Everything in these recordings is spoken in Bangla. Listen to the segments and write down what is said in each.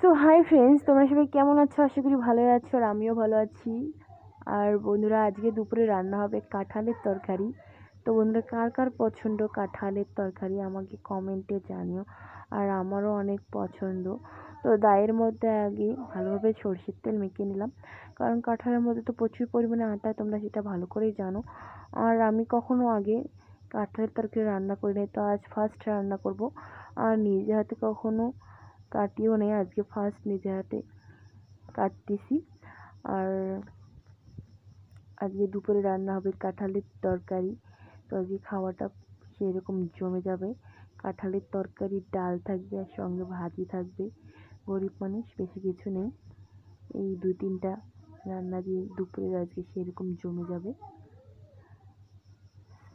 সো হাই ফ্রেন্ডস তোমরা সবাই কেমন আছো? আশা করি ভালো আছো আর আমিও ভালো আছি। আর বন্ধুরা, আজকে দুপুরে রান্না হবে কাঁঠালের তরকারি। তো বন্ধুরা, কার কার পছন্দ কাঁঠালের তরকারি আমাকে কমেন্টে জানিও। আর আমারও অনেক পছন্দ। তো দায়ের মধ্যে আগে ভালোভাবে সরষের তেল মেখে নিলাম। কারণ কাঁঠালের মধ্যে তো প্রচুর পরিমাণে আটা, তোমরা সেটা ভালো করেই জানো। আর আমি কখনো আগে কাঁঠালের তরকারি রান্না করি নাই তো আজ ফার্স্ট রান্না করব। আর নিজে হাতে কখনো কাটিও নেই, আজকে ফার্স্ট নিজে হাতে কাটতেছি। আর আজকে দুপুরে রান্না হবে কাঁঠালের তরকারি। তো আজকে খাওয়াটা সেরকম জমে যাবে। কাঁঠালের তরকারি ডাল থাকবে আর সঙ্গে ভাজি থাকবে। গরিব মানুষ, বেশি কিছু নেই। এই দু তিনটা রান্না দিয়ে দুপুরের আজকে সেরকম জমে যাবে।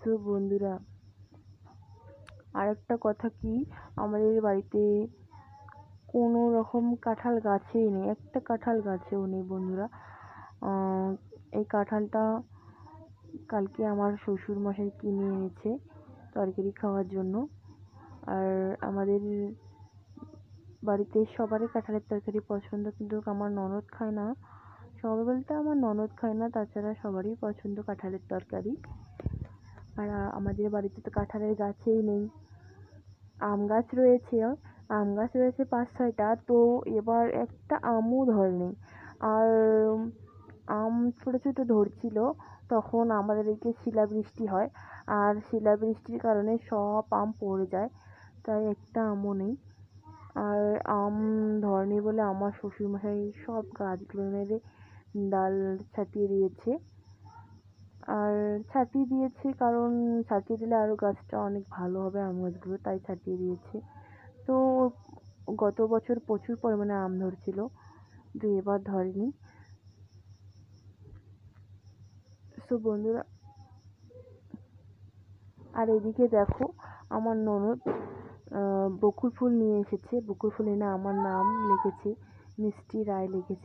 তো বন্ধুরা, আরেকটা কথা কি? আমাদের বাড়িতে কোনো রকম কাঁঠাল গাছেই নেই। একটা কাঁঠাল গাছেও নেই বন্ধুরা। এই কাঁঠালটা কালকে আমার শ্বশুর মশাই কিনে এনেছে তরকারি খাওয়ার জন্য। আর আমাদের বাড়িতে সবারই কাঁঠালের তরকারি পছন্দ, কিন্তু আমার ননদ খায় না। সবাই বলতে আমার ননদ খায় না, তাছাড়া সবারই পছন্দ কাঁঠালের তরকারি। আর আমাদের বাড়িতে তো কাঁঠালের গাছেই নেই। আম গাছ রয়েছে। আম গাছ রয়েছে পাঁচ ছয়টা, তো এবার একটা আমও ধরেনি। আর আম ছোটো ছোটো ধরছিল, তখন আমাদের এদিকে শিলাবৃষ্টি হয়। আর শিলাবৃষ্টির কারণে সব আম পড়ে যায়, তাই একটা আমও নেই। আর আম ধরেনি বলে আমার শ্বশুরমশাই সব গাছগুলো মেরে ডাল ছাটিয়ে দিয়েছে। আর ছাটিয়ে দিয়েছে কারণ ছাটিয়ে দিলে আরও গাছটা অনেক ভালো হবে, আম গাছগুলো, তাই ছাটিয়ে দিয়েছে। তো গত বছর প্রচুর পরিমাণে আম ধরছিল কিন্তু এবার ধরেনি। সো বন্ধুরা, আর এদিকে দেখো, আমার ননদ বকুল ফুল নিয়ে এসেছে। বকুল ফুল এনে আমার নাম লিখেছে, মিষ্টি রায় লিখেছে।